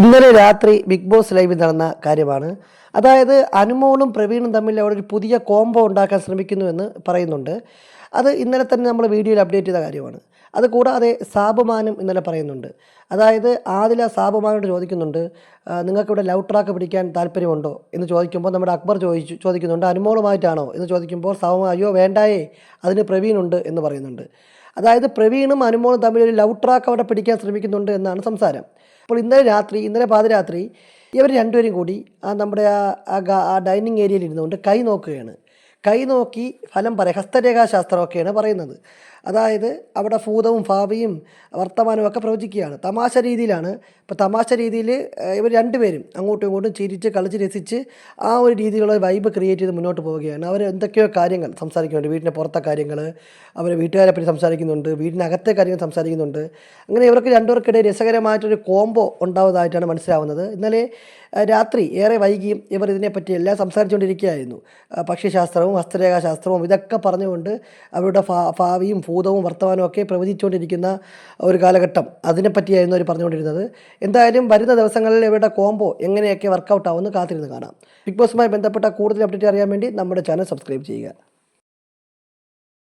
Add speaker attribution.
Speaker 1: ഇന്നലെ രാത്രി big boss ലൈവിൽ നടന്ന കാര്യമാണ്. അതായത് അനുമോളും പ്രവീണും തമ്മിൽ അവിടെ ഒരു പുതിയ കോംബോ ഉണ്ടാക്കാൻ ശ്രമിക്കുന്നുവെന്ന് പറയുന്നുണ്ട്. അത് ഇന്നലെ തന്നെ നമ്മൾ വീഡിയോയിൽ അപ്ഡേറ്റ് ചെയ്ത കാര്യമാണ്. അതുകൂടാതെ സാബുമാനും ഇന്നലെ പറയുന്നുണ്ട്. അതായത് ആദില സാബുമാനോട് ചോദിക്കുന്നുണ്ട് "ആ, നിങ്ങൾക്കിവിടെ ലവ് ട്രാക്ക് പിടിക്കാൻ താല്പര്യമുണ്ടോ? എന്ന് ചോദിക്കുമ്പോൾ നമ്മുടെ അക്ബർ ചോദിച്ചു ചോദിക്കുന്നുണ്ട് അനുമോളുമായിട്ടാണോ? എന്ന് ചോദിക്കുമ്പോൾ സാബുമാൻ അയ്യോ വേണ്ടായേ അതിന് പ്രവീണുണ്ട് എന്ന് പറയുന്നുണ്ട്. അതായത് പ്രവീണും അനുമോളും തമ്മിൽ ഒരു ലവ് ട്രാക്ക് അവിടെ പിടിക്കാൻ ശ്രമിക്കുന്നുണ്ട് എന്നാണ് സംസാരം. അപ്പോൾ ഇന്നലെ രാത്രി ഇന്നലെ പാതിരാത്രി ഇവർ രണ്ടുപേരും കൂടി ആ നമ്മുടെ ആ ഡൈനിങ് ഏരിയയിൽ ഇരുന്നുകൊണ്ട് കൈ നോക്കുകയാണ്. കൈ നോക്കി ഫലം പറയാം. ഹസ്തരേഖാശാസ്ത്രമൊക്കെയാണ് പറയുന്നത്. അതായത് അവിടെ ഭൂതവും ഭാവിയും വർത്തമാനവും ഒക്കെ പ്രവചിക്കുകയാണ്. തമാശ രീതിയിലാണ്. ഇപ്പോൾ തമാശ രീതിയിൽ ഇവർ രണ്ടുപേരും അങ്ങോട്ടും ഇങ്ങോട്ടും ചിരിച്ച് കളിച്ച് രസിച്ച് ആ ഒരു രീതിയിലുള്ള വൈബ് ക്രിയേറ്റ് ചെയ്ത് മുന്നോട്ട് പോവുകയാണ്. അവർ എന്തൊക്കെയോ കാര്യങ്ങൾ സംസാരിക്കുന്നുണ്ട്. വീടിന്റെ പുറത്തെ കാര്യങ്ങൾ അവർ വീട്ടുകാരെ പറ്റി സംസാരിക്കുന്നുണ്ട്. വീടിനകത്തെ കാര്യങ്ങൾ സംസാരിക്കുന്നുണ്ട്. അങ്ങനെ ഇവർക്ക് രണ്ടുപേർക്കിടെ രസകരമായിട്ടൊരു കോംബോ ഉണ്ടാവുന്നതായിട്ടാണ് മനസ്സിലാവുന്നത്. ഇന്നലെ രാത്രി ഏറെ വൈകിയും ഇവർ ഇതിനെപ്പറ്റി എല്ലാം സംസാരിച്ചുകൊണ്ടിരിക്കുകയായിരുന്നു. പക്ഷിശാസ്ത്രവും ഹസ്തരേഖാശാസ്ത്രവും ഇതൊക്കെ പറഞ്ഞുകൊണ്ട് അവരുടെ ഭാവിയും ഭൂതവും വർത്തമാനവും ഒക്കെ പ്രവചിച്ചുകൊണ്ടിരിക്കുന്ന ഒരു കാലഘട്ടം അതിനെപ്പറ്റിയായിരുന്നു അവർ പറഞ്ഞുകൊണ്ടിരുന്നത്. എന്തായാലും വരുന്ന ദിവസങ്ങളിൽ ഇവരുടെ കോംബോ എങ്ങനെയൊക്കെ വർക്കൗട്ട് ആവുമെന്ന് കാത്തിരുന്ന് കാണാം. ബിഗ് ബോസുമായി ബന്ധപ്പെട്ട കൂടുതൽ അപ്ഡേറ്റ് അറിയാൻ വേണ്ടി നമ്മുടെ ചാനൽ സബ്സ്ക്രൈബ് ചെയ്യുക.